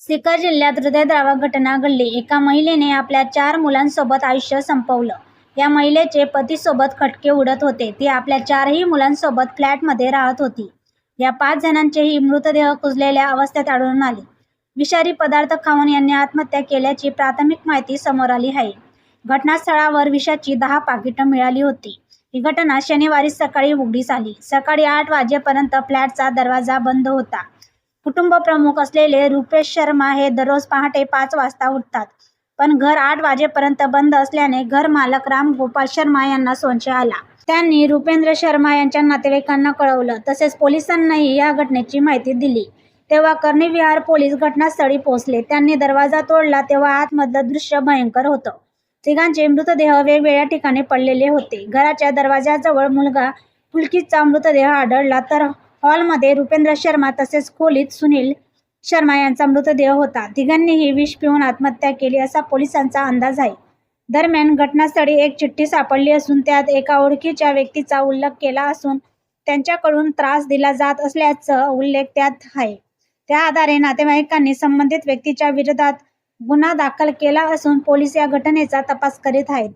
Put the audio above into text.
Seeker जिल्ह्यात हृदयद्रावक घटना घडली. एका महिलेने आपल्या चार मुलांसोबत आयुष्य संपवलं. या महिलेचे पतीसोबत खटके उडत होते. ती आपल्या चारही मुलांसोबत फ्लॅटमध्ये राहत होती. या पाच जणांचेही मृतदेह कुजलेल्या अवस्थेत आढळून आले. विषारी पदार्थ खाऊन यांनी आत्महत्या केल्याची प्राथमिक माहिती समोर आली आहे. घटनास्थळावर विषाची दहा पाकिटं मिळाली होती. ही घटना शनिवारी सकाळी उघडीस आली. सकाळी आठ वाजेपर्यंत फ्लॅटचा दरवाजा बंद होता. कुटुंब प्रमुख असलेले रुपेश शर्मा हे दररोज पहाटे पाच वाजता उठतात. पण घर आठ वाजेपर्यंत बंद असल्याने घर मालक राम गोपाल शर्मा यांना संशय आला. त्यांनी रुपेंद्र शर्मा यांच्या नातेवाईकांना कळवलं. तसेच पोलिसांनाही या घटनेची माहिती दिली. तेव्हा कर्णविहार पोलीस घटनास्थळी पोहोचले. त्यांनी दरवाजा तोडला तेव्हा आतमधलं दृश्य भयंकर होतं. तिघांचे मृतदेह वेगवेगळ्या ठिकाणी पडलेले होते. घराच्या दरवाजाजवळ मुलगा पुलकीचा मृतदेह आढळला तर हॉलमध्ये रुपेंद्र शर्मा तसेच खोलीत सुनील शर्मा यांचा मृतदेह होता. तिघांनीही विष पिऊन आत्महत्या केली असा पोलिसांचा अंदाज आहे. दरम्यान घटनास्थळी एक चिठ्ठी सापडली असून त्यात एका ओळखीच्या व्यक्तीचा उल्लेख केला असून त्यांच्याकडून त्रास दिला जात असल्याचा उल्लेख त्यात आहे. त्या आधारे नातेवाईकांनी संबंधित व्यक्तीच्या विरोधात गुन्हा दाखल केला असून पोलीस या घटनेचा तपास करीत आहेत.